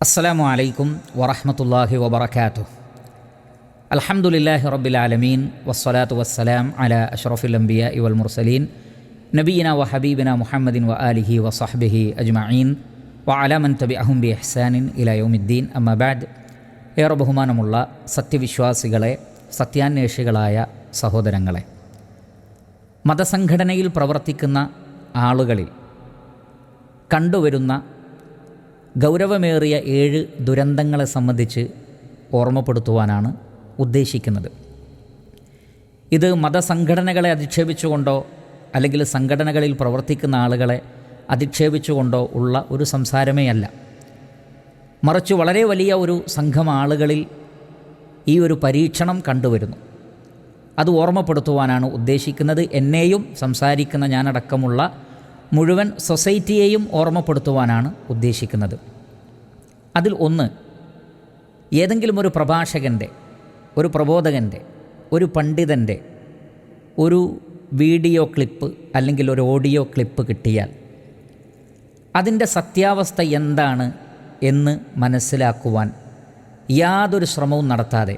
അസ്സലാമു അലൈക്കും വറഹമത്തല്ലാഹി വബർക്കാത്തു അലഹമുല്ലാഹി റബ്ബിൽ ആലമീൻ വസ്സലാത്തു വസ്സലാം അല അഷ്റഫുൽ അംബിയ ഇവൽ മുർസലീൻ നബീന വ ഹബീബിന മുഹമ്മദിൻ വ ആലിഹി വ സഹബിഹി അജ്മഈൻ വ അലാമൻ തബി അഹുംബി അഹ്സാനിൻ ഇലയോമിദ്ദീൻ അമ്മബാദ് ഏറെ ബഹുമാനമുള്ള സത്യവിശ്വാസികളെ സത്യാന്വേഷികളായ സഹോദരങ്ങളെ മതസംഘടനയിൽ പ്രവർത്തിക്കുന്ന ആളുകളിൽ കണ്ടുവരുന്ന ഗൗരവമേറിയ ഏഴ് ദുരന്തങ്ങളെ സംബന്ധിച്ച് ഓർമ്മപ്പെടുത്തുവാനാണ് ഉദ്ദേശിക്കുന്നത്. ഇത് മതസംഘടനകളെ അധിക്ഷേപിച്ചുകൊണ്ടോ അല്ലെങ്കിൽ സംഘടനകളിൽ പ്രവർത്തിക്കുന്ന ആളുകളെ അധിക്ഷേപിച്ചുകൊണ്ടോ ഉള്ള ഒരു സംസാരമേ അല്ല. മറിച്ച് വളരെ വലിയ ഒരു സംഘം ആളുകളിൽ ഈ ഒരു പരീക്ഷണം കണ്ടുവരുന്നു. അത് ഓർമ്മപ്പെടുത്തുവാനാണ് ഉദ്ദേശിക്കുന്നത്. എന്നെയും സംസാരിക്കുന്ന ഞാനടക്കമുള്ള മുഴുവൻ സൊസൈറ്റിയെയും ഓർമ്മപ്പെടുത്തുവാനാണ് ഉദ്ദേശിക്കുന്നത്. അതിൽ ഒന്ന് ഏതെങ്കിലും ഒരു പ്രഭാഷകന്റെ ഒരു പ്രബോധകന്റെ ഒരു പണ്ഡിതന്റെ ഒരു വീഡിയോ ക്ലിപ്പ് അല്ലെങ്കിൽ ഒരു ഓഡിയോ ക്ലിപ്പ് കിട്ടിയാൽ അതിന്റെ സത്യാവസ്ഥ എന്താണ് എന്ന് മനസ്സിലാക്കുവാൻ യാതൊരു ശ്രമവും നടത്താതെ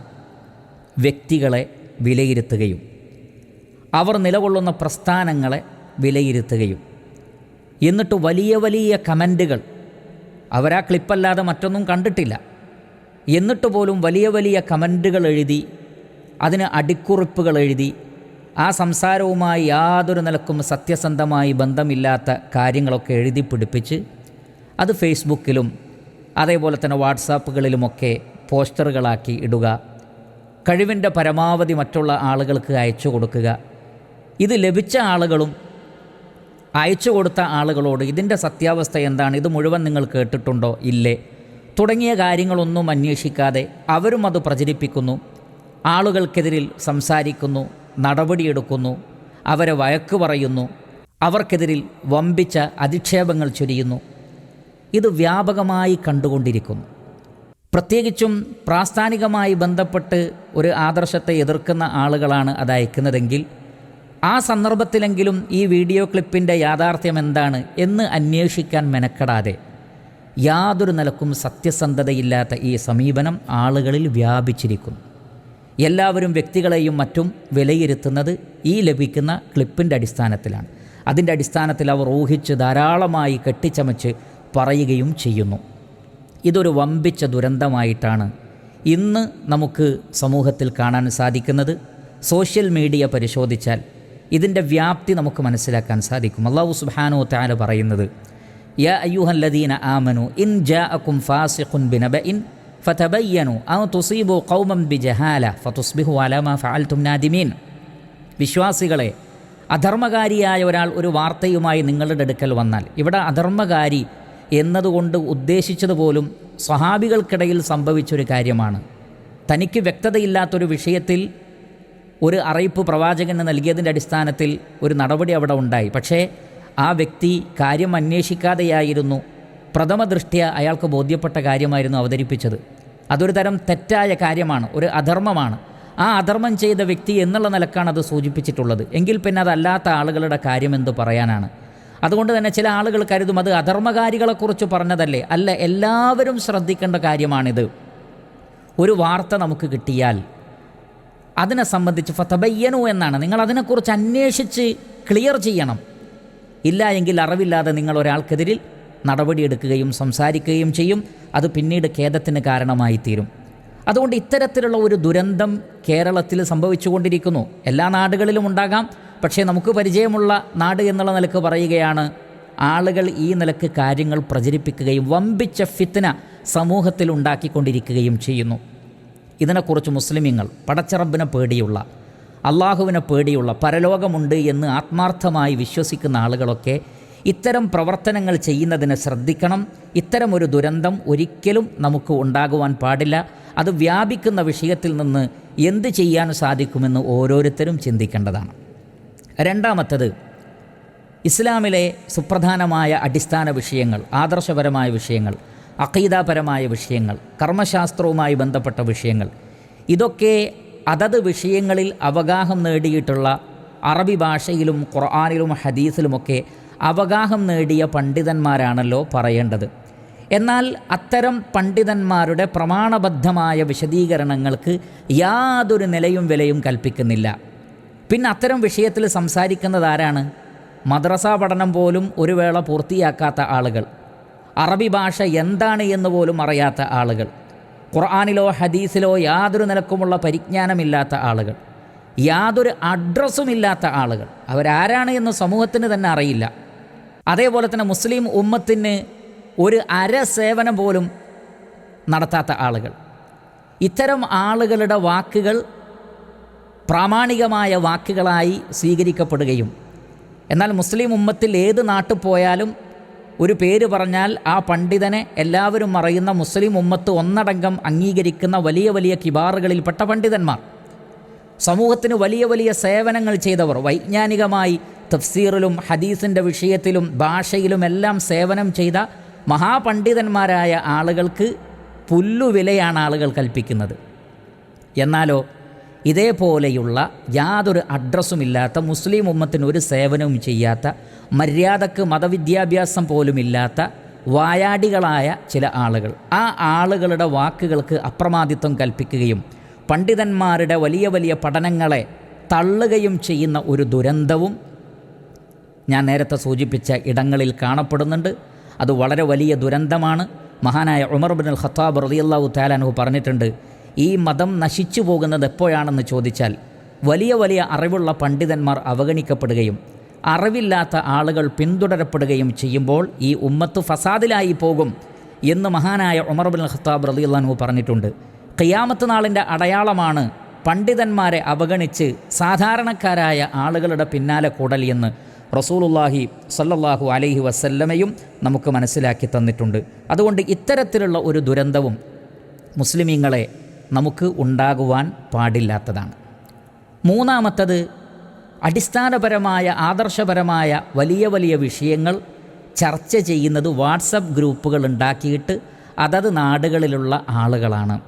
വ്യക്തികളെ വിലയിരുത്തുകയും അവർ നിലകൊള്ളുന്ന പ്രസ്ഥാനങ്ങളെ വിലയിരുത്തുകയും എന്നിട്ട് വലിയ വലിയ കമന്റുകൾ. അവരാ ക്ലിപ്പല്ലാതെ മറ്റൊന്നും കണ്ടിട്ടില്ല. എന്നിട്ട് പോലും വലിയ വലിയ കമന്റുകൾ എഴുതി അതിന് അടിക്കുറിപ്പുകൾ എഴുതി ആ സംസാരവുമായി യാതൊരു നിലക്കും സത്യസന്ധമായി ബന്ധമില്ലാത്ത കാര്യങ്ങളൊക്കെ എഴുതി പിടിപ്പിച്ച് അത് ഫേസ്ബുക്കിലും അതേപോലെ തന്നെ വാട്സാപ്പുകളിലുമൊക്കെ പോസ്റ്ററുകളാക്കി ഇടുക കഴിവിന്റെ പരമാവധി മറ്റുള്ള ആളുകൾക്ക് അയച്ചു കൊടുക്കുക. ഇത് ലഭിച്ച ആളുകളും അയച്ചു കൊടുത്ത ആളുകളോട് ഇതിന്റെ സത്യാവസ്ഥ എന്താണ്? ഇത് മുഴുവൻ നിങ്ങൾ കേട്ടിട്ടുണ്ടോ? ഇല്ലേ. തുടങ്ങിയ കാര്യങ്ങളൊന്നും അന്വേഷിക്കാതെ അവരും അത് പ്രചരിപ്പിക്കുന്നു. ആളുകൾക്കെതിരിൽ സംസാരിക്കുന്നു നടപടിയെടുക്കുന്നു അവരെ വഴക്ക് പറയുന്നു അവർക്കെതിരിൽ വമ്പിച്ച അധിക്ഷേപങ്ങൾ ചൊരിയുന്നു. ഇത് വ്യാപകമായി കണ്ടുകൊണ്ടിരിക്കുന്നു. പ്രത്യേകിച്ചും പ്രാസ്ഥാനികമായി ബന്ധപ്പെട്ട് ഒരു ആദർശത്തെ എതിർക്കുന്ന ആളുകളാണ് അത് അയക്കുന്നതെങ്കിൽ ആ സന്ദർഭത്തിലെങ്കിലും ഈ വീഡിയോ ക്ലിപ്പിന്റെ യാഥാർത്ഥ്യം എന്താണ് എന്ന് അന്വേഷിക്കാൻ മെനക്കെടാതെ യാതൊരു നിലക്കും സത്യസന്ധതയില്ലാത്ത ഈ സമീപനം ആളുകളിൽ വ്യാപിച്ചിരിക്കുന്നു. എല്ലാവരും വ്യക്തികളെയും മറ്റും വിലയിരുത്തുന്നത് ഈ ലഭിക്കുന്ന ക്ലിപ്പിന്റെ അടിസ്ഥാനത്തിലാണ്. അതിന്റെ അടിസ്ഥാനത്തിൽ അവർ ഊഹിച്ച് ധാരാളമായി കെട്ടിച്ചമച്ച് പറയുകയും ചെയ്യുന്നു. ഇതൊരു വമ്പിച്ച ദുരന്തമായിട്ടാണ് ഇന്ന് നമുക്ക് സമൂഹത്തിൽ കാണാൻ സാധിക്കുന്നത്. സോഷ്യൽ മീഡിയ പരിശോധിച്ചാൽ ഇതിന്റെ വ്യാപ്തി നമുക്ക് മനസ്സിലാക്കാൻ സാധിക്കും. അള്ളാഹു സുബാനോ താല പറയുന്നത് യാ അയ്യുഹല്ലദീന ആമനു ഇൻ ജാ ഫാസിഖുൻ ബിനബ ഇൻ ഫതബയ്യനു ഔ തുസീബു കൗമം ബി ജഹാല ഫതുസ്ബിഹു അലമ ഫാൽത്തും നാദിമീൻ. വിശ്വാസികളെ അധർമ്മകാരിയായ ഒരാൾ ഒരു വാർത്തയുമായി നിങ്ങളുടെ അടുക്കൽ വന്നാൽ ഇവിടെ അധർമ്മകാരി എന്നതുകൊണ്ട് ഉദ്ദേശിച്ചത് ഉദ്ദേശിച്ചതുപോലും സ്വഹാബികൾക്കിടയിൽ സംഭവിച്ചൊരു കാര്യമാണ്. തനിക്ക് വ്യക്തതയില്ലാത്തൊരു വിഷയത്തിൽ ഒരു അറിയിപ്പ് പ്രവാചകന് നൽകിയതിന്റെ അടിസ്ഥാനത്തിൽ ഒരു നടപടി അവിടെ ഉണ്ടായി. പക്ഷേ ആ വ്യക്തി കാര്യം അന്വേഷിക്കാതെയായിരുന്നു. പ്രഥമ ദൃഷ്ടിയ അയാൾക്ക് ബോധ്യപ്പെട്ട കാര്യമായിരുന്നു അവതരിപ്പിച്ചത്. അതൊരു തരം തെറ്റായ കാര്യമാണ് ഒരു അധർമ്മമാണ്. ആ അധർമ്മം ചെയ്ത വ്യക്തി എന്നുള്ള നിലക്കാണ് അത് സൂചിപ്പിച്ചിട്ടുള്ളത്. എങ്കിൽ പിന്നെ അതല്ലാത്ത ആളുകളുടെ കാര്യം എന്ത് പറയാനാണ്? അതുകൊണ്ട് തന്നെ ചില ആളുകൾ കരുതും അത് അധർമ്മകാരികളെക്കുറിച്ച് പറഞ്ഞതല്ലേ? അല്ല എല്ലാവരും ശ്രദ്ധിക്കേണ്ട കാര്യമാണിത്. ഒരു വാർത്ത നമുക്ക് കിട്ടിയാൽ അതിനെ സംബന്ധിച്ച് ഫതബയ്യനു എന്നാണ്. നിങ്ങൾ അതിനെക്കുറിച്ച് അന്വേഷിച്ച് ക്ലിയർ ചെയ്യണം. ഇല്ല എങ്കിൽ അറിവില്ലാതെ നിങ്ങൾ ഒരാൾക്കെതിരിൽ നടപടിയെടുക്കുകയും സംസാരിക്കുകയും ചെയ്യും. അത് പിന്നീട് ഖേദത്തിന് കാരണമായി തീരും. അതുകൊണ്ട് ഇത്തരത്തിലുള്ള ഒരു ദുരന്തം കേരളത്തിൽ സംഭവിച്ചുകൊണ്ടിരിക്കുന്നു. എല്ലാ നാടുകളിലും ഉണ്ടാകാം. പക്ഷേ നമുക്ക് പരിചയമുള്ള നാട് എന്നുള്ള നിലയ്ക്ക് പറയുകയാണ് ആളുകൾ ഈ നിലയ്ക്ക് കാര്യങ്ങൾ പ്രചരിപ്പിക്കുകയും വമ്പിച്ച ഫിത്തന സമൂഹത്തിൽ ഉണ്ടാക്കിക്കൊണ്ടിരിക്കുകയും ചെയ്യുന്നു. ഇതിനെക്കുറിച്ച് മുസ്ലിമീങ്ങൾ പടച്ചറബിനെ പേടിയുള്ള അള്ളാഹുവിനെ പേടിയുള്ള പരലോകമുണ്ട് എന്ന് ആത്മാർത്ഥമായി വിശ്വസിക്കുന്ന ആളുകളൊക്കെ ഇത്തരം പ്രവർത്തനങ്ങൾ ചെയ്യുന്നതിനെ ശ്രദ്ധിക്കണം. ഇത്തരം ഒരു ദുരന്തം ഒരിക്കലും നമുക്ക് ഉണ്ടാകുവാൻ പാടില്ല. അത് വ്യാപിക്കുന്ന വിഷയത്തിൽ നിന്ന് എന്ത് ചെയ്യാൻ സാധിക്കുമെന്ന് ഓരോരുത്തരും ചിന്തിക്കേണ്ടതാണ്. രണ്ടാമത്തത് ഇസ്ലാമിലെ സുപ്രധാനമായ അടിസ്ഥാന വിഷയങ്ങൾ ആദർശപരമായ വിഷയങ്ങൾ. അഖീദാപരമായ വിഷയങ്ങൾ കർമ്മശാസ്ത്രവുമായി ബന്ധപ്പെട്ട വിഷയങ്ങൾ. ഇതൊക്കെ അതത് വിഷയങ്ങളിൽ അവഗാഹം നേടിയിട്ടുള്ള അറബി ഭാഷയിലും ഖുർആാനിലും ഹദീസിലുമൊക്കെ അവഗാഹം നേടിയ പണ്ഡിതന്മാരാണല്ലോ പറയേണ്ടത്. എന്നാൽ അത്തരം പണ്ഡിതന്മാരുടെ പ്രമാണബദ്ധമായ വിശദീകരണങ്ങൾക്ക് യാതൊരു നിലയും വിലയും കൽപ്പിക്കുന്നില്ല. പിന്നെ അത്തരം വിഷയത്തിൽ സംസാരിക്കുന്നതാരാണ് മദ്രസ പഠനം പോലും ഒരു വേള പൂർത്തിയാക്കാത്ത ആളുകൾ. അറബി ഭാഷ എന്താണ് എന്ന് പോലും അറിയാത്ത ആളുകൾ. ഖുർആാനിലോ ഹദീസിലോ യാതൊരു നിലക്കുമുള്ള പരിജ്ഞാനമില്ലാത്ത ആളുകൾ. യാതൊരു അഡ്രസ്സുമില്ലാത്ത ആളുകൾ. അവരാരാണ് എന്ന് സമൂഹത്തിന് തന്നെ അറിയില്ല. അതേപോലെ തന്നെ മുസ്ലിം ഉമ്മത്തിന് ഒരു അര സേവനം പോലും നടത്താത്ത ആളുകൾ. ഇത്തരം ആളുകളുടെ വാക്കുകൾ പ്രാമാണികമായ വാക്കുകളായി സ്വീകരിക്കപ്പെടുകയും എന്നാൽ മുസ്ലിം ഉമ്മത്തിൽ ഏത് നാട്ടിൽ പോയാലും ഒരു പേര് പറഞ്ഞാൽ ആ പണ്ഡിതനെ എല്ലാവരും അറിയുന്ന മുസ്ലിം ഉമ്മത്ത് ഒന്നടങ്കം അംഗീകരിക്കുന്ന വലിയ വലിയ കിബാറുകളിൽപ്പെട്ട പണ്ഡിതന്മാർ. സമൂഹത്തിന് വലിയ വലിയ സേവനങ്ങൾ ചെയ്തവർ. വൈജ്ഞാനികമായി തഫ്സീറിലും ഹദീസിന്റെ വിഷയത്തിലും ഭാഷയിലും എല്ലാം സേവനം ചെയ്ത മഹാപണ്ഡിതന്മാരായ ആളുകൾക്ക് പുല്ലുവിലയാണ് ആളുകൾ കൽപ്പിക്കുന്നത്. എന്നാലോ ഇതേപോലെയുള്ള യാതൊരു അഡ്രസ്സുമില്ലാത്ത മുസ്ലിം ഉമ്മത്തിന് ഒരു സേവനവും ചെയ്യാത്ത മര്യാദയ്ക്ക് മതവിദ്യാഭ്യാസം പോലുമില്ലാത്ത വായാടികളായ ചില ആളുകൾ. ആ ആളുകളുടെ വാക്കുകൾക്ക് അപ്രമാദിത്വം കൽപ്പിക്കുകയും പണ്ഡിതന്മാരുടെ വലിയ വലിയ പഠനങ്ങളെ തള്ളുകയും ചെയ്യുന്ന ഒരു ദുരന്തവും ഞാൻ നേരത്തെ സൂചിപ്പിച്ച ഇടങ്ങളിൽ കാണപ്പെടുന്നുണ്ട്. അത് വളരെ വലിയ ദുരന്തമാണ്. മഹാനായ ഉമർ ബിൻ ഖത്താബ് റതിയല്ലാഹു താലാനഹു പറഞ്ഞിട്ടുണ്ട് ഈ മതം നശിച്ചു പോകുന്നത് എപ്പോഴാണെന്ന് ചോദിച്ചാൽ വലിയ വലിയ അറിവുള്ള പണ്ഡിതന്മാർ അവഗണിക്കപ്പെടുകയും അറിവില്ലാത്ത ആളുകൾ പിന്തുടരപ്പെടുകയും ചെയ്യുമ്പോൾ ഈ ഉമ്മത്ത് ഫസാദിലായി പോകും എന്ന് മഹാനായ ഉമർ ബിൻ ഖത്താബ് റളിയല്ലാഹു പറഞ്ഞിട്ടുണ്ട്. ഖിയാമത്ത് നാളിന്റെ അടയാളമാണ് പണ്ഡിതന്മാരെ അവഗണിച്ച് സാധാരണക്കാരായ ആളുകളുടെ പിന്നാലെ കൂടൽ എന്ന് റസൂലുല്ലാഹി സല്ലല്ലാഹു അലൈഹി വസല്ലമയും നമുക്ക് മനസ്സിലാക്കി തന്നിട്ടുണ്ട്. അതുകൊണ്ട് ഇത്തരത്തിലുള്ള ഒരു ദുരന്തവും മുസ്ലിമീങ്ങളെ നമുക്ക് ഉണ്ടാകുവാൻ പാടില്ലാത്തതാണ്. മൂന്നാമത്തത് അടിസ്ഥാനപരമായ ആദർശപരമായ വലിയ വലിയ വിഷയങ്ങൾ ചർച്ച ചെയ്യുന്നത് വാട്സപ്പ് ഗ്രൂപ്പുകൾ ഉണ്ടാക്കിയിട്ട് അതത് നാടുകളിലുള്ള ആളുകളാണ്.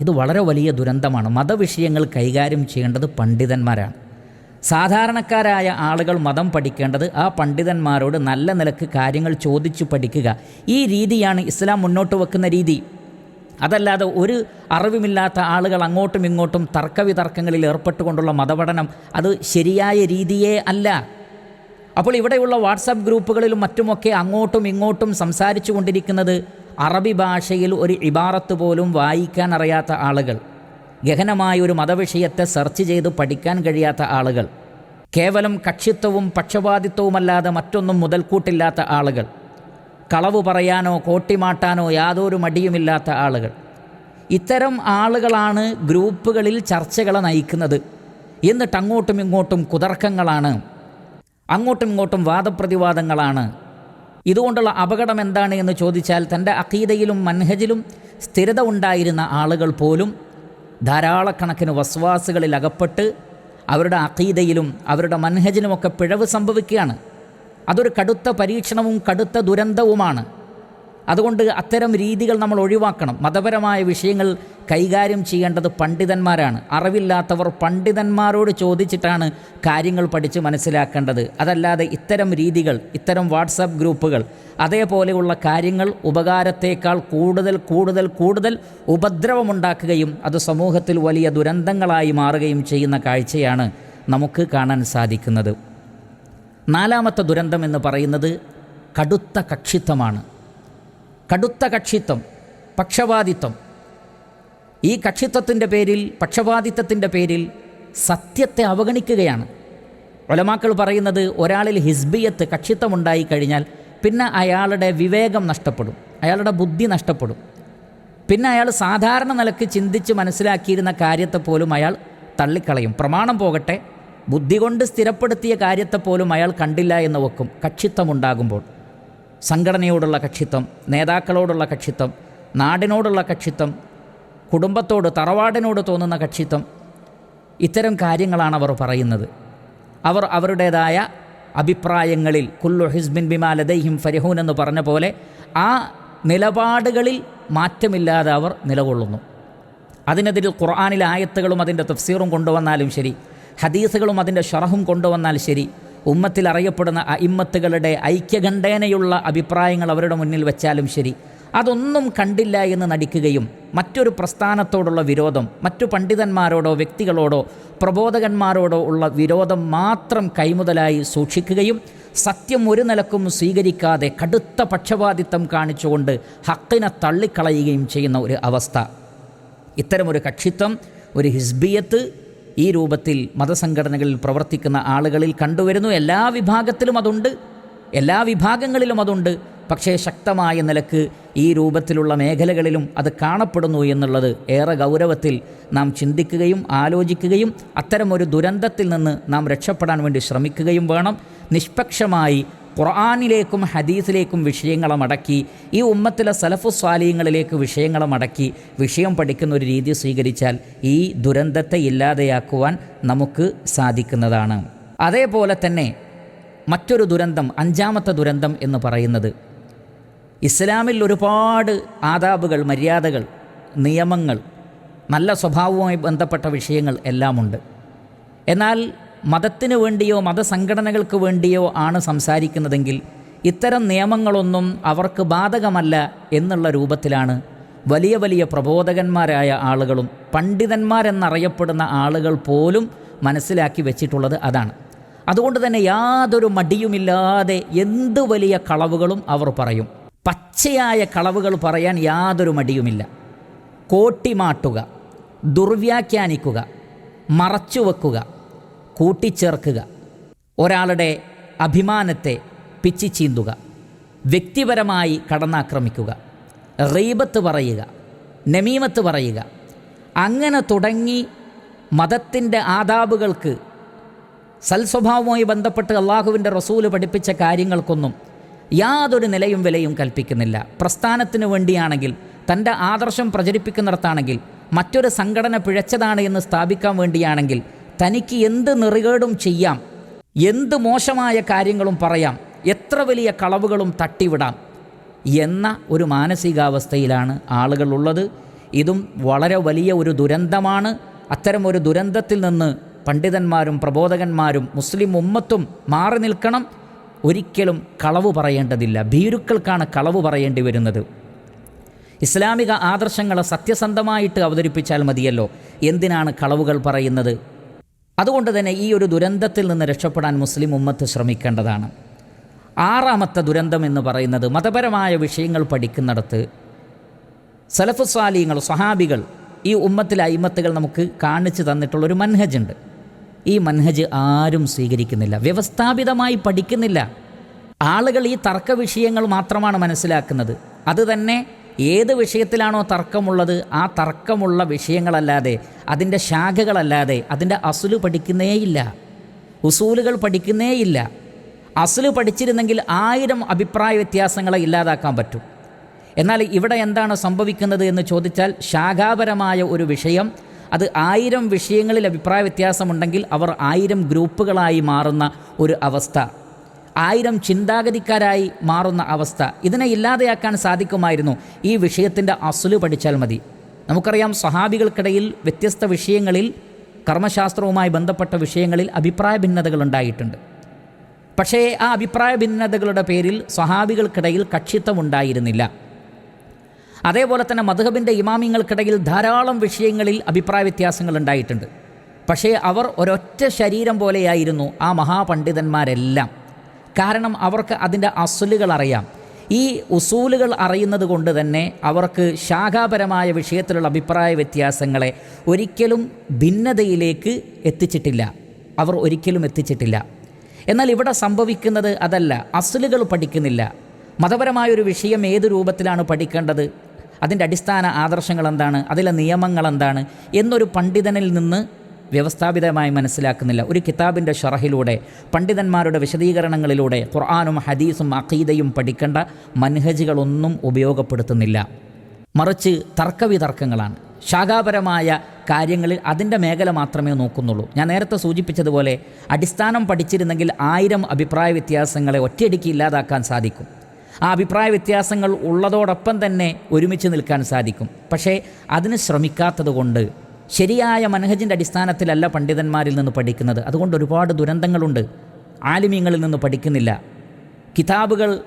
ഇത് വളരെ വലിയ ദുരന്തമാണ്. മതവിഷയങ്ങൾ കൈകാര്യം ചെയ്യേണ്ടത് പണ്ഡിതന്മാരാണ്. സാധാരണക്കാരായ ആളുകൾ മതം പഠിക്കേണ്ടത് ആ പണ്ഡിതന്മാരോട് നല്ല നിലയ്ക്ക് കാര്യങ്ങൾ ചോദിച്ചു പഠിക്കുക. ഈ രീതിയാണ് ഇസ്ലാം മുന്നോട്ട് വെക്കുന്ന രീതി. അതല്ലാതെ ഒരു അറിവുമില്ലാത്ത ആളുകൾ അങ്ങോട്ടും ഇങ്ങോട്ടും തർക്കവിതർക്കങ്ങളിൽ ഏർപ്പെട്ടുകൊണ്ടുള്ള മതപഠനം അത് ശരിയായ രീതിയേ അല്ല. അപ്പോൾ ഇവിടെയുള്ള വാട്സാപ്പ് ഗ്രൂപ്പുകളിലും മറ്റുമൊക്കെ അങ്ങോട്ടും ഇങ്ങോട്ടും സംസാരിച്ചു കൊണ്ടിരിക്കുന്നത് അറബി ഭാഷയിൽ ഒരു ഇബാറത്ത് പോലും വായിക്കാൻ അറിയാത്ത ആളുകൾ. ഗഹനമായ ഒരു മതവിഷയത്തെ സെർച്ച് ചെയ്ത് പഠിക്കാൻ കഴിയാത്ത ആളുകൾ. കേവലം കക്ഷിത്വവും പക്ഷപാതിത്വവുമല്ലാതെ മറ്റൊന്നും മുതൽക്കൂട്ടില്ലാത്ത ആളുകൾ. കളവ് പറയാനോ കോട്ടിമാട്ടാനോ യാതൊരു മടിയുമില്ലാത്ത ആളുകൾ. ഇത്തരം ആളുകളാണ് ഗ്രൂപ്പുകളിൽ ചർച്ചകളെ നയിക്കുന്നത്. എന്നിട്ട് അങ്ങോട്ടും ഇങ്ങോട്ടും കുതർക്കങ്ങളാണ്. അങ്ങോട്ടും ഇങ്ങോട്ടും വാദപ്രതിവാദങ്ങളാണ്. ഇതുകൊണ്ടുള്ള അപകടം എന്താണ് എന്ന് ചോദിച്ചാൽ തന്റെ അഖീദയിലും മൻഹജിലും സ്ഥിരത ഉണ്ടായിരുന്ന ആളുകൾ പോലും ധാരാളക്കണക്കിന് വസ്വാസുകളിൽ അകപ്പെട്ട് അവരുടെ അഖീദയിലും അവരുടെ മൻഹജിനുമൊക്കെ പിഴവ് സംഭവിക്കുകയാണ്. അതൊരു കടുത്ത പരീക്ഷണവും കടുത്ത ദുരന്തവുമാണ്. അതുകൊണ്ട് അത്തരം രീതികൾ നമ്മൾ ഒഴിവാക്കണം. മതപരമായ വിഷയങ്ങൾ കൈകാര്യം ചെയ്യേണ്ടത് പണ്ഡിതന്മാരാണ്. അറിവില്ലാത്തവർ പണ്ഡിതന്മാരോട് ചോദിച്ചിട്ടാണ് കാര്യങ്ങൾ പഠിച്ച് മനസ്സിലാക്കേണ്ടത്. അതല്ലാതെ ഇത്തരം രീതികൾ ഇത്തരം വാട്സാപ്പ് ഗ്രൂപ്പുകൾ അതേപോലെയുള്ള കാര്യങ്ങൾ ഉപകാരത്തേക്കാൾ കൂടുതൽ കൂടുതൽ കൂടുതൽ ഉപദ്രവമുണ്ടാക്കുകയും അത് സമൂഹത്തിൽ വലിയ ദുരന്തങ്ങളായി മാറുകയും ചെയ്യുന്ന കാഴ്ചയാണ് നമുക്ക് കാണാൻ സാധിക്കുന്നത്. നാലാമത്തെ ദുരന്തം എന്ന് പറയുന്നത് കടുത്ത കക്ഷിത്വമാണ്. കടുത്ത കക്ഷിത്വം പക്ഷപാതിത്വം ഈ കക്ഷിത്വത്തിന്റെ പേരിൽ പക്ഷപാതിത്വത്തിന്റെ പേരിൽ സത്യത്തെ അവഗണിക്കുകയാണ്. ഒലമാക്കൾ പറയുന്നത് ഒരാളിൽ ഹിസ്ബിയത്ത് കക്ഷിത്വമുണ്ടായി കഴിഞ്ഞാൽ പിന്നെ അയാളുടെ വിവേകം നഷ്ടപ്പെടും അയാളുടെ ബുദ്ധി നഷ്ടപ്പെടും. പിന്നെ അയാൾ സാധാരണ നിലയ്ക്ക് ചിന്തിച്ച് മനസ്സിലാക്കിയിരുന്ന കാര്യത്തെ പോലും അയാൾ തള്ളിക്കളയും. പ്രമാണം പോകട്ടെ ബുദ്ധി കൊണ്ട് സ്ഥിരപ്പെടുത്തിയ കാര്യത്തെ പോലും അയാൾ കണ്ടില്ല എന്ന് വെക്കും. കക്ഷിത്വമുണ്ടാകുമ്പോൾ. സംഘടനയോടുള്ള കക്ഷിത്വം നേതാക്കളോടുള്ള കക്ഷിത്വം നാടിനോടുള്ള കക്ഷിത്വം കുടുംബത്തോട് തറവാടിനോട് തോന്നുന്ന കക്ഷിത്വം ഇത്തരം കാര്യങ്ങളാണ് അവർ പറയുന്നത്. അവർ അവരുടേതായ അഭിപ്രായങ്ങളിൽ കുല്ലു ഹിസ്ബിൻ ബിമാലദൈഹിം ഫരിഹൂൻ എന്ന് പറഞ്ഞ പോലെ ആ നിലപാടുകളിൽ മാറ്റമില്ലാതെ അവർ നിലകൊള്ളുന്നു. അതിനെതിരിൽ ഖുർആാനിലെ ആയത്തുകളും അതിന്റെ തഫ്സീറും കൊണ്ടുവന്നാലും ശരി ഹദീസുകളും അതിന്റെ ഷറഹും കൊണ്ടുവന്നാൽ ശരി. ഉമ്മത്തിൽ അറിയപ്പെടുന്ന ഇമ്മത്തുകളുടെ ഐക്യകണ്ഠേനയുള്ള അഭിപ്രായങ്ങൾ അവരുടെ മുന്നിൽ വെച്ചാലും ശരി. അതൊന്നും കണ്ടില്ല എന്ന് നടിക്കുകയും മറ്റൊരു പ്രസ്ഥാനത്തോടുള്ള വിരോധം മറ്റു പണ്ഡിതന്മാരോടോ വ്യക്തികളോടോ പ്രബോധകന്മാരോടോ ഉള്ള വിരോധം മാത്രം കൈമുതലായി സൂക്ഷിക്കുകയും സത്യം ഒരു നിലക്കും സ്വീകരിക്കാതെ കടുത്ത പക്ഷപാതിത്വം കാണിച്ചുകൊണ്ട് ഹക്കിനെ തള്ളിക്കളയുകയും ചെയ്യുന്ന ഒരു അവസ്ഥ. ഇത്തരമൊരു കക്ഷിത്വം ഒരു ഹിസ്ബിയത്ത് ഈ രൂപത്തിൽ മതസംഘടനകളിൽ പ്രവർത്തിക്കുന്ന ആളുകളിൽ കണ്ടുവരുന്നു. എല്ലാ വിഭാഗത്തിലും അതുണ്ട്. എല്ലാ വിഭാഗങ്ങളിലും അതുണ്ട്. പക്ഷേ ശക്തമായ നിലയ്ക്ക് ഈ രൂപത്തിലുള്ള മേഖലകളിലും അത് കാണപ്പെടുന്നു എന്നുള്ളത് ഏറെ ഗൗരവത്തിൽ നാം ചിന്തിക്കുകയും ആലോചിക്കുകയും അത്തരമൊരു ദുരന്തത്തിൽ നിന്ന് നാം രക്ഷപ്പെടാൻ വേണ്ടി ശ്രമിക്കുകയും വേണം. നിഷ്പക്ഷമായി ഖുർആാനിലേക്കും ഹദീസിലേക്കും വിഷയങ്ങളെ മടക്കി ഈ ഉമ്മത്തിലെ സലഫു സ്വാലീയങ്ങളിലേക്ക് വിഷയങ്ങളെ മടക്കി വിഷയം പഠിക്കുന്ന ഒരു രീതി സ്വീകരിച്ചാൽ ഈ ദുരന്തത്തെ ഇല്ലാതെയാക്കുവാൻ നമുക്ക് സാധിക്കുന്നതാണ്. അതേപോലെ തന്നെ മറ്റൊരു ദുരന്തം അഞ്ചാമത്തെ ദുരന്തം എന്ന് പറയുന്നത്. ഇസ്ലാമിൽ ഒരുപാട് ആദാബുകൾ മര്യാദകൾ നിയമങ്ങൾ നല്ല സ്വഭാവവുമായി ബന്ധപ്പെട്ട വിഷയങ്ങൾ എല്ലാമുണ്ട്. എന്നാൽ മതത്തിന് വേണ്ടിയോ മതസംഘടനകൾക്ക് വേണ്ടിയോ ആണ് സംസാരിക്കുന്നതെങ്കിൽ ഇത്തരം നിയമങ്ങളൊന്നും അവർക്ക് ബാധകമല്ല എന്നുള്ള രൂപത്തിലാണ് വലിയ വലിയ പ്രബോധകന്മാരായ ആളുകളും പണ്ഡിതന്മാരെന്നറിയപ്പെടുന്ന ആളുകൾ പോലും മനസ്സിലാക്കി വെച്ചിട്ടുള്ളത് അതാണ്. അതുകൊണ്ട് തന്നെ യാതൊരു മടിയുമില്ലാതെ എന്ത് വലിയ കളവുകളും അവർ പറയും. പച്ചയായ കളവുകൾ പറയാൻ യാതൊരു മടിയുമില്ല. കോട്ടിമാട്ടുക ദുർവ്യാഖ്യാനിക്കുക മറച്ചു മറച്ചുവെക്കുക കൂട്ടിച്ചേർക്കുക. ഒരാളുടെ അഭിമാനത്തെ പിച്ചിച്ചീന്തുക. വ്യക്തിപരമായി കടന്നാക്രമിക്കുക. റീബത്ത് പറയുക. നമീമത്ത് പറയുക. അങ്ങനെ തുടങ്ങി മതത്തിന്റെ ആദാബുകൾക്ക് സൽസ്വഭാവവുമായി ബന്ധപ്പെട്ട് അള്ളാഹുവിന്റെ റസൂൽ പഠിപ്പിച്ച കാര്യങ്ങൾക്കൊന്നും യാതൊരു നിലയും വിലയും കൽപ്പിക്കുന്നില്ല. പ്രസ്ഥാനത്തിന് വേണ്ടിയാണെങ്കിൽ തന്റെ ആദർശം പ്രചരിപ്പിക്കുന്നിടത്താണെങ്കിൽ മറ്റൊരു സംഘടന പിഴച്ചതാണ് എന്ന് സ്ഥാപിക്കാൻ വേണ്ടിയാണെങ്കിൽ തനിക്ക് എന്ത് നെറികേടും ചെയ്യാം എന്ത് മോശമായ കാര്യങ്ങളും പറയാം എത്ര വലിയ കളവുകളും തട്ടിവിടാം എന്ന ഒരു മാനസികാവസ്ഥയിലാണ് ആളുകളുള്ളത്. ഇതും വളരെ വലിയ ഒരു ദുരന്തമാണ്. അത്തരം ഒരു ദുരന്തത്തിൽ നിന്ന് പണ്ഡിതന്മാരും പ്രബോധകന്മാരും മുസ്ലിം ഉമ്മത്തും മാറി നിൽക്കണം. ഒരിക്കലും കളവ് പറയേണ്ടതില്ല. ഭീരുക്കൾക്കാണ് കളവ് പറയേണ്ടി വരുന്നത്. ഇസ്ലാമിക ആദർശങ്ങളെ സത്യസന്ധമായിട്ട് അവതരിപ്പിച്ചാൽ മതിയല്ലോ. എന്തിനാണ് കളവുകൾ പറയുന്നത്? അതുകൊണ്ട് തന്നെ ഈ ഒരു ദുരന്തത്തിൽ നിന്ന് രക്ഷപ്പെടാൻ മുസ്ലിം ഉമ്മത്ത് ശ്രമിക്കേണ്ടതാണ്. ആറാമത്തെ ദുരന്തം എന്ന് പറയുന്നത് മതപരമായ വിഷയങ്ങൾ പഠിക്കുന്നിടത്ത് സലഫുസ്വാലിയങ്ങൾ സ്വഹാബികൾ ഈ ഉമ്മത്തിലെ അയിമത്തുകൾ നമുക്ക് കാണിച്ചു തന്നിട്ടുള്ള തന്നിട്ടുള്ളൊരു മൻഹജുണ്ട് ഈ മൻഹജ് ആരും സ്വീകരിക്കുന്നില്ല വ്യവസ്ഥാപിതമായി പഠിക്കുന്നില്ല. ആളുകൾ ഈ തർക്ക വിഷയങ്ങൾ മാത്രമാണ് മനസ്സിലാക്കുന്നത്. അത് തന്നെ ഏത് വിഷയത്തിലാണോ തർക്കമുള്ളത് ആ തർക്കമുള്ള വിഷയങ്ങളല്ലാതെ അതിന്റെ ശാഖകളല്ലാതെ അതിന്റെ അസുൽ പഠിക്കുന്നേയില്ല. ഉസൂലുകൾ പഠിക്കുന്നേയില്ല. അസുൽ പഠിച്ചിരുന്നെങ്കിൽ ആയിരം അഭിപ്രായ വ്യത്യാസങ്ങളെ ഇല്ലാതാക്കാൻ പറ്റും. എന്നാൽ ഇവിടെ എന്താണ് സംഭവിക്കുന്നത് എന്ന് ചോദിച്ചാൽ ശാഖാപരമായ ഒരു വിഷയം അത് ആയിരം വിഷയങ്ങളിൽ അഭിപ്രായ വ്യത്യാസമുണ്ടെങ്കിൽ അവർ ആയിരം ഗ്രൂപ്പുകളായി മാറുന്ന ഒരു അവസ്ഥ. ആയിരം ചിന്താഗതിക്കാരായി മാറുന്ന അവസ്ഥ ഇതിനെ ഇല്ലാതെയാക്കാൻ സാധിക്കുമായിരുന്നു ഈ വിഷയത്തിന്റെ അസുൽ പഠിച്ചാൽ മതി. നമുക്കറിയാം സഹാബികൾക്കിടയിൽ വ്യത്യസ്ത വിഷയങ്ങളിൽ കർമ്മശാസ്ത്രവുമായി ബന്ധപ്പെട്ട വിഷയങ്ങളിൽ അഭിപ്രായ ഭിന്നതകൾ ഉണ്ടായിട്ടുണ്ട്. പക്ഷേ ആ അഭിപ്രായ ഭിന്നതകളുടെ പേരിൽ സ്വഹാബികൾക്കിടയിൽ കക്ഷിത്വം ഉണ്ടായിരുന്നില്ല. അതേപോലെ തന്നെ മധുഹബിന്റെ ഇമാമിങ്ങൾക്കിടയിൽ ധാരാളം വിഷയങ്ങളിൽ അഭിപ്രായ വ്യത്യാസങ്ങൾ ഉണ്ടായിട്ടുണ്ട്. പക്ഷേ അവർ ഒരൊറ്റ ശരീരം പോലെയായിരുന്നു ആ മഹാപണ്ഡിതന്മാരെല്ലാം. കാരണം അവർക്ക് അതിന്റെ അസുലുകൾ അറിയാം. ഈ ഉസൂലുകൾ അറിയുന്നത് കൊണ്ട് തന്നെ അവർക്ക് ശാഖാപരമായ വിഷയത്തിലുള്ള അഭിപ്രായ വ്യത്യാസങ്ങളെ ഒരിക്കലും ഭിന്നതയിലേക്ക് എത്തിച്ചിട്ടില്ല. അവർ ഒരിക്കലും എത്തിച്ചിട്ടില്ല. എന്നാൽ ഇവിടെ സംഭവിക്കുന്നത് അതല്ല. അസുലുകൾ പഠിക്കുന്നില്ല. മതപരമായൊരു വിഷയം ഏത് രൂപത്തിലാണ് പഠിക്കേണ്ടത്? അതിന്റെ അടിസ്ഥാന ആദർശങ്ങൾ എന്താണ്? അതിലെ നിയമങ്ങൾ എന്താണ്? എന്നൊരു പണ്ഡിതനിൽ നിന്ന് വ്യവസ്ഥാപിതമായി മനസ്സിലാക്കുന്നില്ല. ഒരു കിതാബിന്റെ ഷറഹിലൂടെ പണ്ഡിതന്മാരുടെ വിശദീകരണങ്ങളിലൂടെ ഖുർആാനും ഹദീസും അഖീദയും പഠിക്കേണ്ട മൻഹജുകളൊന്നും ഉപയോഗപ്പെടുത്തുന്നില്ല. മറിച്ച് തർക്കവിതർക്കങ്ങളാണ്. ശാഖാപരമായ കാര്യങ്ങളിൽ അതിന്റെ മേഖല മാത്രമേ നോക്കുന്നുള്ളൂ. ഞാൻ നേരത്തെ സൂചിപ്പിച്ചതുപോലെ അടിസ്ഥാനം പഠിച്ചിരുന്നെങ്കിൽ ആയിരം അഭിപ്രായ വ്യത്യാസങ്ങളെ ഒറ്റയടിക്ക് ഇല്ലാതാക്കാൻ സാധിക്കും. ആ അഭിപ്രായ വ്യത്യാസങ്ങൾ ഉള്ളതോടൊപ്പം തന്നെ ഒരുമിച്ച് നിൽക്കാൻ സാധിക്കും. പക്ഷേ അതിന് ശ്രമിക്കാത്തത് കൊണ്ട് ശരിയായ മനഹജിന്റെ അടിസ്ഥാനത്തിലല്ല പണ്ഡിതന്മാരിൽ നിന്ന് പഠിക്കുന്നത്. അതുകൊണ്ട് ഒരുപാട് ദുരന്തങ്ങളുണ്ട്. ആലിമ്യങ്ങളിൽ നിന്ന് പഠിക്കുന്നില്ല. കിതാബുകൾ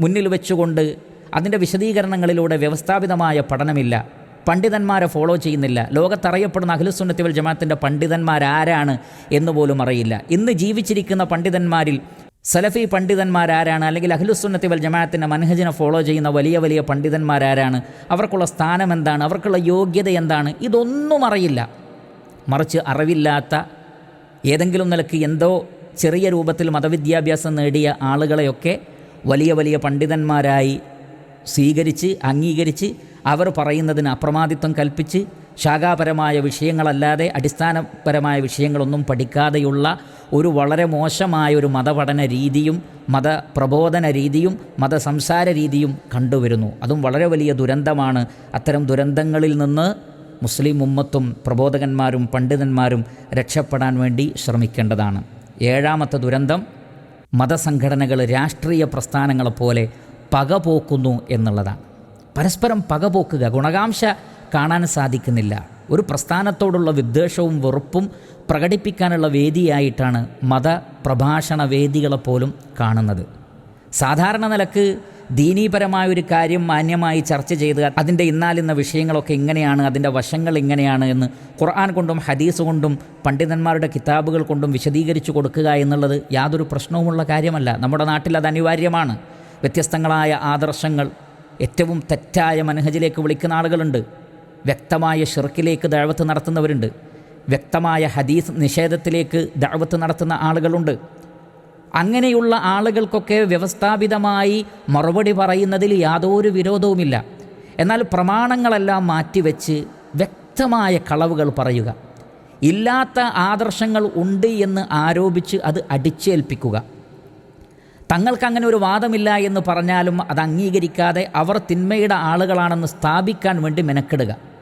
മുന്നിൽ വെച്ചുകൊണ്ട് അതിന്റെ വിശദീകരണങ്ങളിലൂടെ വ്യവസ്ഥാപിതമായ പഠനമില്ല. പണ്ഡിതന്മാരെ ഫോളോ ചെയ്യുന്നില്ല. ലോകത്തറിയപ്പെടുന്ന അഖിലുസുന്നത്തിവൽ ജമാഅത്തിന്റെ പണ്ഡിതന്മാരാരാണ് എന്ന് പോലും അറിയില്ല. ഇന്ന് ജീവിച്ചിരിക്കുന്ന പണ്ഡിതന്മാരിൽ സലഫി പണ്ഡിതന്മാരാരാണ് അല്ലെങ്കിൽ അഖിലുസുന്നത്തി വൽ ജമാഅത്തിന്റെ മനഹജിനെ ഫോളോ ചെയ്യുന്ന വലിയ വലിയ പണ്ഡിതന്മാരാരാണ്. അവർക്കുള്ള സ്ഥാനം എന്താണ്? അവർക്കുള്ള യോഗ്യത എന്താണ്? ഇതൊന്നും അറിയില്ല. മറിച്ച് അറിവില്ലാത്ത ഏതെങ്കിലും നിലയ്ക്ക് എന്തോ ചെറിയ രൂപത്തിൽ മതവിദ്യാഭ്യാസം നേടിയ ആളുകളെയൊക്കെ വലിയ വലിയ പണ്ഡിതന്മാരായി സ്വീകരിച്ച് അംഗീകരിച്ച് അവർ പറയുന്നതിന് അപ്രമാദിത്വം കൽപ്പിച്ച് ശാഖാപരമായ വിഷയങ്ങളല്ലാതെ അടിസ്ഥാനപരമായ വിഷയങ്ങളൊന്നും പഠിക്കാതെയുള്ള ഒരു വളരെ മോശമായ ഒരു മതപഠന രീതിയും മതപ്രബോധന രീതിയും മതസംസാര രീതിയും കണ്ടുവരുന്നു. അതും വളരെ വലിയ ദുരന്തമാണ്. അത്തരം ദുരന്തങ്ങളിൽ നിന്ന് മുസ്ലിം ഉമ്മത്തും പ്രബോധകന്മാരും പണ്ഡിതന്മാരും രക്ഷപ്പെടാൻ വേണ്ടി ശ്രമിക്കേണ്ടതാണ്. ഏഴാമത്തെ ദുരന്തം മതസംഘടനകൾ രാഷ്ട്രീയ പ്രസ്ഥാനങ്ങളെപ്പോലെ പകപോക്കുന്നു എന്നുള്ളതാണ്. പരസ്പരം പകപോക്കുക ഗുണകാംക്ഷ കാണാൻ സാധിക്കുന്നില്ല. ഒരു പ്രസ്ഥാനത്തോടുള്ള വിദ്വേഷവും വെറുപ്പും പ്രകടിപ്പിക്കാനുള്ള വേദിയായിട്ടാണ് മത മതപ്രഭാഷണ വേദികളെപ്പോലും കാണുന്നത്. സാധാരണ നിലയ്ക്ക് ദീനീപരമായ ഒരു കാര്യം മാന്യമായി ചർച്ച ചെയ്ത് അതിന്റെ ഇന്നാലിന്ന വിഷയങ്ങളൊക്കെ ഇങ്ങനെയാണ് അതിന്റെ വശങ്ങൾ ഇങ്ങനെയാണ് എന്ന് ഖുർആൻ കൊണ്ടും ഹദീസ് കൊണ്ടും പണ്ഡിതന്മാരുടെ കിതാബുകൾ കൊണ്ടും വിശദീകരിച്ചു കൊടുക്കുക എന്നുള്ളത് യാതൊരു പ്രശ്നവുമുള്ള കാര്യമല്ല. നമ്മുടെ നാട്ടിൽ അത് അനിവാര്യമാണ്. വ്യത്യസ്തങ്ങളായ ആദർശങ്ങൾ ഏറ്റവും തെറ്റായ മനഹജിലേക്ക് വിളിക്കുന്ന ആളുകളുണ്ട്. വ്യക്തമായ ഷിർക്കിലേക്ക് ദഴവത്ത് നടത്തുന്നവരുണ്ട്. വ്യക്തമായ ഹദീസ് നിഷേധത്തിലേക്ക് ദഴവത്ത് നടത്തുന്ന ആളുകളുണ്ട്. അങ്ങനെയുള്ള ആളുകൾക്കൊക്കെ വ്യവസ്ഥാപിതമായി മറുപടി പറയുന്നതിൽ യാതൊരു വിരോധവുമില്ല. എന്നാൽ പ്രമാണങ്ങളെല്ലാം മാറ്റിവെച്ച് വ്യക്തമായ കളവുകൾ പറയുക. ഇല്ലാത്ത ആദർശങ്ങൾ ഉണ്ട് എന്ന് ആരോപിച്ച് അത് അടിച്ചേൽപ്പിക്കുക. തങ്ങൾക്കങ്ങനെ ഒരു വാദമില്ല എന്ന് പറഞ്ഞാലും അത് അംഗീകരിക്കാതെ അവർ തിന്മയുടെ ആളുകളാണെന്ന് സ്ഥാപിക്കാൻ വേണ്ടി മെനക്കെടുക.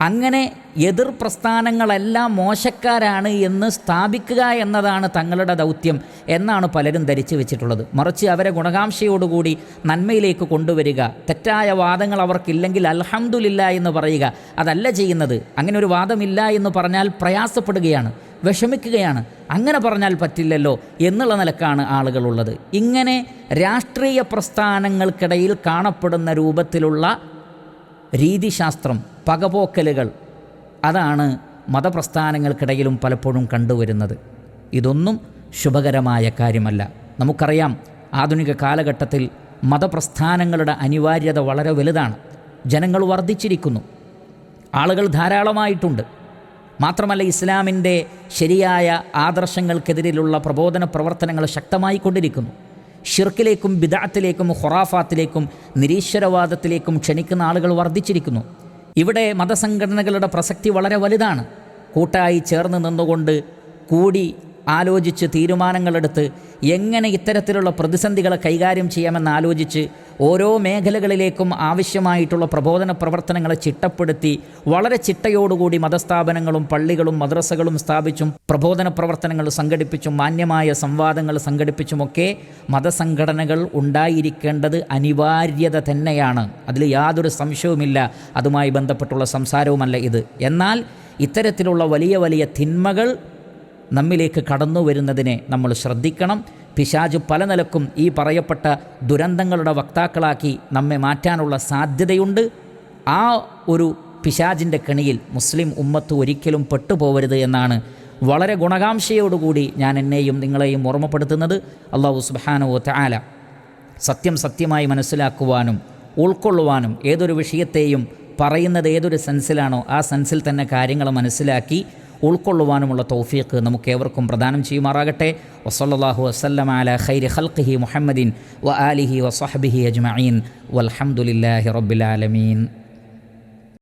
അങ്ങനെ എതിർ പ്രസ്ഥാനങ്ങളെല്ലാം മോശക്കാരാണ് എന്ന് സ്ഥാപിക്കുക എന്നതാണ് തങ്ങളുടെ ദൗത്യം എന്നാണ് പലരും ധരിച്ചു വെച്ചിട്ടുള്ളത്. മറിച്ച് അവരെ ഗുണകാംക്ഷയോടുകൂടി നന്മയിലേക്ക് കൊണ്ടുവരിക തെറ്റായ വാദങ്ങൾ അവർക്കില്ലെങ്കിൽ അൽഹംദുലില്ല എന്ന് പറയുക അതല്ല ചെയ്യുന്നത്. അങ്ങനെ ഒരു വാദമില്ല എന്ന് പറഞ്ഞാൽ പ്രയാസപ്പെടുകയാണ് വിഷമിക്കുകയാണ്. അങ്ങനെ പറഞ്ഞാൽ പറ്റില്ലല്ലോ എന്നുള്ള നിലക്കാണ് ആളുകളുള്ളത്. ഇങ്ങനെ രാഷ്ട്രീയ പ്രസ്ഥാനങ്ങൾക്കിടയിൽ കാണപ്പെടുന്ന രൂപത്തിലുള്ള രീതിശാസ്ത്രം പകപോക്കലുകൾ. അതാണ് മതപ്രസ്ഥാനങ്ങൾക്കിടയിലും പലപ്പോഴും കണ്ടുവരുന്നത്. ഇതൊന്നും ശുഭകരമായ കാര്യമല്ല. നമുക്കറിയാം ആധുനിക കാലഘട്ടത്തിൽ മതപ്രസ്ഥാനങ്ങളുടെ അനിവാര്യത വളരെ വലുതാണ്. ജനങ്ങൾ വർദ്ധിച്ചിരിക്കുന്നു. ആളുകൾ ധാരാളമായിട്ടുണ്ട്. മാത്രമല്ല ഇസ്ലാമിന്റെ ശരിയായ ആദർശങ്ങൾക്കെതിരെയുള്ള പ്രബോധന പ്രവർത്തനങ്ങൾ ശക്തമായി കൊണ്ടിരിക്കുന്നു. ഷിർക്കിലേക്കും ബിദാത്തിലേക്കും ഹൊറാഫാത്തിലേക്കും നിരീശ്വരവാദത്തിലേക്കും ക്ഷണിക്കുന്ന ആളുകൾ വർദ്ധിച്ചിരിക്കുന്നു. ഇവിടെ മതസംഘടനകളുടെ പ്രസക്തി വളരെ വലുതാണ്. കൂട്ടായി ചേർന്ന് നിന്നുകൊണ്ട് കൂടി ആലോചിച്ച് തീരുമാനങ്ങളെടുത്ത് എങ്ങനെ ഇത്തരത്തിലുള്ള പ്രതിസന്ധികളെ കൈകാര്യം ചെയ്യാമെന്ന് ആലോചിച്ച് ഓരോ മേഖലകളിലേക്കും ആവശ്യമായിട്ടുള്ള പ്രബോധന പ്രവർത്തനങ്ങളെ ചിട്ടപ്പെടുത്തി വളരെ ചിട്ടയോടുകൂടി മതസ്ഥാപനങ്ങളും പള്ളികളും മദ്രസകളും സ്ഥാപിച്ചും പ്രബോധന പ്രവർത്തനങ്ങൾ സംഘടിപ്പിച്ചും മാന്യമായ സംവാദങ്ങൾ സംഘടിപ്പിച്ചുമൊക്കെ മതസംഘടനകൾ ഉണ്ടായിരിക്കേണ്ടത് അനിവാര്യത തന്നെയാണ്. അതിൽ യാതൊരു സംശയവുമില്ല. അതുമായി ബന്ധപ്പെട്ടുള്ള സംസാരവുമല്ല ഇത്. എന്നാൽ ഇത്തരത്തിലുള്ള വലിയ വലിയ തിന്മകൾ നമ്മിലേക്ക് കടന്നു വരുന്നതിനെ നമ്മൾ ശ്രദ്ധിക്കണം. പിശാജ് പല നിലക്കും ഈ പറയപ്പെട്ട ദുരന്തങ്ങളുടെ വക്താക്കളാക്കി നമ്മെ മാറ്റാനുള്ള സാധ്യതയുണ്ട്. ആ ഒരു പിശാജിന്റെ കെണിയിൽ മുസ്ലിം ഉമ്മത്ത് ഒരിക്കലും പെട്ടുപോവരുത് എന്നാണ് വളരെ ഗുണകാംക്ഷയോടുകൂടി ഞാൻ എന്നെയും നിങ്ങളെയും ഓർമ്മപ്പെടുത്തുന്നത്. അള്ളാഹു സുബാനോ താല സത്യം സത്യമായി മനസ്സിലാക്കുവാനും ഉൾക്കൊള്ളുവാനും ഏതൊരു വിഷയത്തെയും പറയുന്നത് ഏതൊരു സെൻസിലാണോ ആ സെൻസിൽ തന്നെ കാര്യങ്ങൾ മനസ്സിലാക്കി ഉൾക്കൊള്ളുവാനുമുള്ള തൗഫീഖ് നമുക്ക് ഏവർക്കും പ്രദാനം ചെയ്യുമാറാകട്ടെ. വസല്ലാഹു വസ്ലം അല ഖൈരി ഖൽഖിഹി മുഹമ്മദിൻ വ ആലിഹി വസഹബിഹി അജ്മഈൻ. വൽഹംദുലില്ലാഹി റബ്ബിൽ ആലമീൻ.